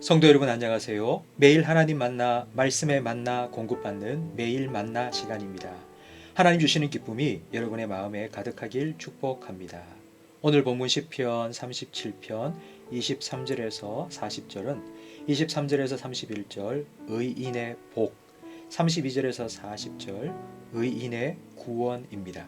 성도 여러분 안녕하세요. 매일 하나님 만나 말씀에 만나 공급받는 매일 만나 시간입니다. 하나님 주시는 기쁨이 여러분의 마음에 가득하길 축복합니다. 오늘 본문 시편 37편 23절에서 40절은 23절에서 31절 의인의 복, 32절에서 40절 의인의 구원입니다.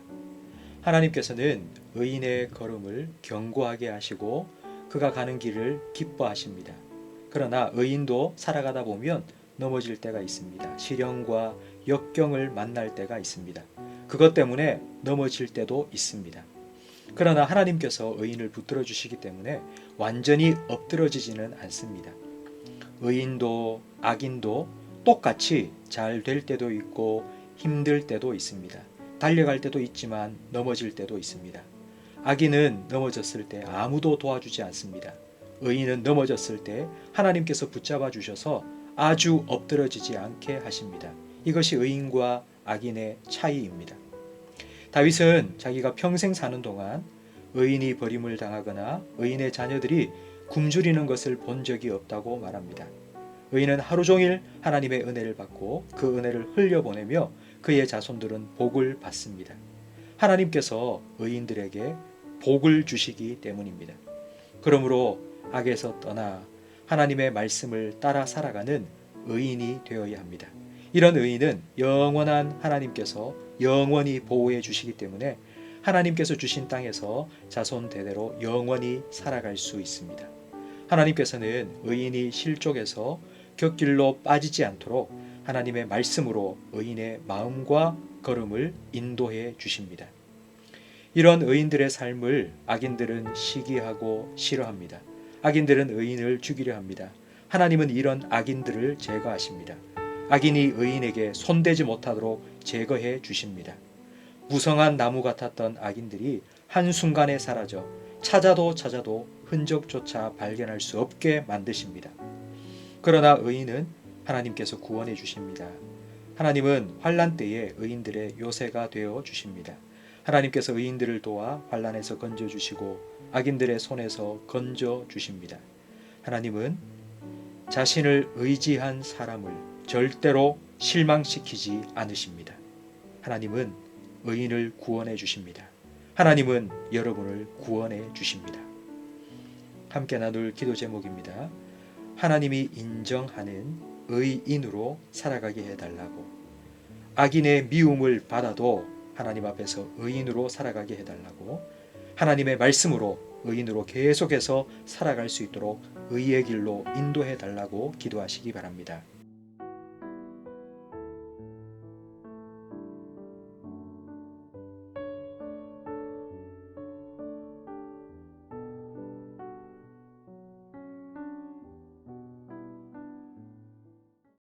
하나님께서는 의인의 걸음을 견고하게 하시고 그가 가는 길을 기뻐하십니다. 그러나 의인도 살아가다 보면 넘어질 때가 있습니다. 시련과 역경을 만날 때가 있습니다. 그것 때문에 넘어질 때도 있습니다. 그러나 하나님께서 의인을 붙들어 주시기 때문에 완전히 엎드러지지는 않습니다. 의인도 악인도 똑같이 잘 될 때도 있고 힘들 때도 있습니다. 달려갈 때도 있지만 넘어질 때도 있습니다. 악인은 넘어졌을 때 아무도 도와주지 않습니다. 의인은 넘어졌을 때 하나님께서 붙잡아 주셔서 아주 엎드러지지 않게 하십니다. 이것이 의인과 악인의 차이입니다. 다윗은 자기가 평생 사는 동안 의인이 버림을 당하거나 의인의 자녀들이 굶주리는 것을 본 적이 없다고 말합니다. 의인은 하루 종일 하나님의 은혜를 받고 그 은혜를 흘려보내며 그의 자손들은 복을 받습니다. 하나님께서 의인들에게 복을 주시기 때문입니다. 그러므로 악에서 떠나 하나님의 말씀을 따라 살아가는 의인이 되어야 합니다. 이런 의인은 영원한 하나님께서 영원히 보호해 주시기 때문에 하나님께서 주신 땅에서 자손 대대로 영원히 살아갈 수 있습니다. 하나님께서는 의인이 실족해서 곁길로 빠지지 않도록 하나님의 말씀으로 의인의 마음과 걸음을 인도해 주십니다. 이런 의인들의 삶을 악인들은 시기하고 싫어합니다. 악인들은 의인을 죽이려 합니다. 하나님은 이런 악인들을 제거하십니다. 악인이 의인에게 손대지 못하도록 제거해 주십니다. 무성한 나무 같았던 악인들이 한순간에 사라져 찾아도 찾아도 흔적조차 발견할 수 없게 만드십니다. 그러나 의인은 하나님께서 구원해 주십니다. 하나님은 환란 때에 의인들의 요새가 되어 주십니다. 하나님께서 의인들을 도와 환란에서 건져 주시고 악인들의 손에서 건져 주십니다. 하나님은 자신을 의지한 사람을 절대로 실망시키지 않으십니다. 하나님은 의인을 구원해 주십니다. 하나님은 여러분을 구원해 주십니다. 함께 나눌 기도 제목입니다. 하나님이 인정하는 의인으로 살아가게 해달라고. 악인의 미움을 받아도 하나님 앞에서 의인으로 살아가게 해달라고. 하나님의 말씀으로 의인으로 계속해서 살아갈 수 있도록 의의 길로 인도해 달라고 기도하시기 바랍니다.